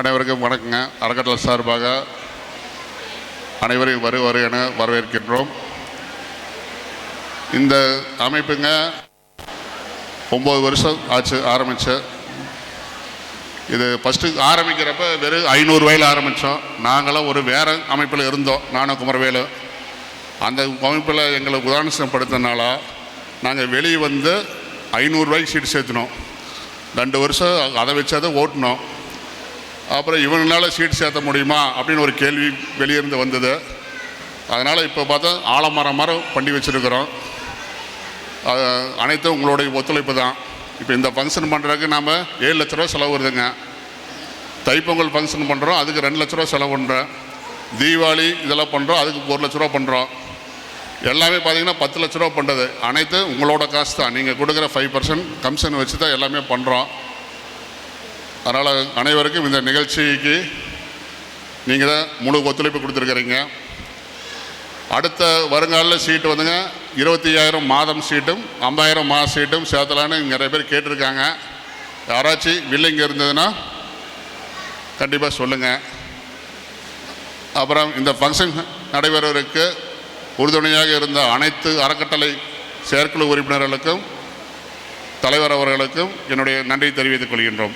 அனைவருக்கும் வணக்கங்க. அறக்கட்டளை சார்பாக அனைவரையும் வருவார் என வரவேற்கின்றோம். இந்த அமைப்புங்க ஒம்பது வருஷம் ஆச்சு ஆரம்பிச்சு. இது ஃபஸ்ட்டு ஆரம்பிக்கிறப்ப வெறும் ஐநூறுரூவாயில் ஆரம்பித்தோம் நாங்களாம் ஒரு வேறு அமைப்பில் இருந்தோம் நானும் குமரவேலு. அந்த அமைப்பில் எங்களை உதாரணப்படுத்தினால நாங்கள் வெளியே வந்து ஐநூறுரூவாய்க்கு சீட்டு சேர்த்துனோம். ரெண்டு வருஷம் அதை வச்சு அதை ஓட்டினோம். அப்புறம் இவங்களால் சீட் சேர்த்த முடியுமா அப்படின்னு ஒரு கேள்வி வெளியிருந்து வந்தது. அதனால் இப்போ பார்த்தா ஆலமரம் மரம் பண்ணி வச்சுருக்கிறோம். அது அனைத்தும் உங்களுடைய ஒத்துழைப்பு தான். இப்போ இந்த ஃபங்க்ஷன் பண்ணுறதுக்கு நாம் ஏழு லட்ச ரூபா செலவு வருதுங்க. தைப்பொங்கல் ஃபங்க்ஷன் பண்ணுறோம் அதுக்கு ரெண்டு லட்ச ரூபா செலவு பண்ணுறோம் தீபாவளி இதெல்லாம் பண்ணுறோம் அதுக்கு ஒரு லட்ச ரூபா பண்ணுறோம் எல்லாமே பார்த்தீங்கன்னா பத்து லட்ச ரூபா பண்ணுறது அனைத்து உங்களோட காசு தான். நீங்கள் கொடுக்குற ஃபைவ் பர்சன்ட் கமிஷன் வச்சு தான் எல்லாமே பண்ணுறோம் அதனால் அனைவருக்கும் இந்த நிகழ்ச்சிக்கு நீங்கள் தான் முழு ஒத்துழைப்பு கொடுத்துருக்குறீங்க. அடுத்த வருங்காலில் சீட்டு வந்துங்க. இருபத்தி ஐயாயிரம் மாதம் சீட்டும் ஐம்பதாயிரம் மாத சீட்டும் சேர்த்தலான்னு நிறைய பேர் கேட்டிருக்காங்க. யாராச்சும் வில்லிங்க இருந்ததுன்னா கண்டிப்பாக சொல்லுங்கள் அப்புறம் இந்த ஃபங்க்ஷன் நடைபெறுவதற்கு உறுதுணையாக இருந்த அனைத்து அறக்கட்டளை செயற்குழு உறுப்பினர்களுக்கும் தலைவர் அவர்களுக்கும் என்னுடைய நன்றி தெரிவித்துக் கொள்கின்றோம்.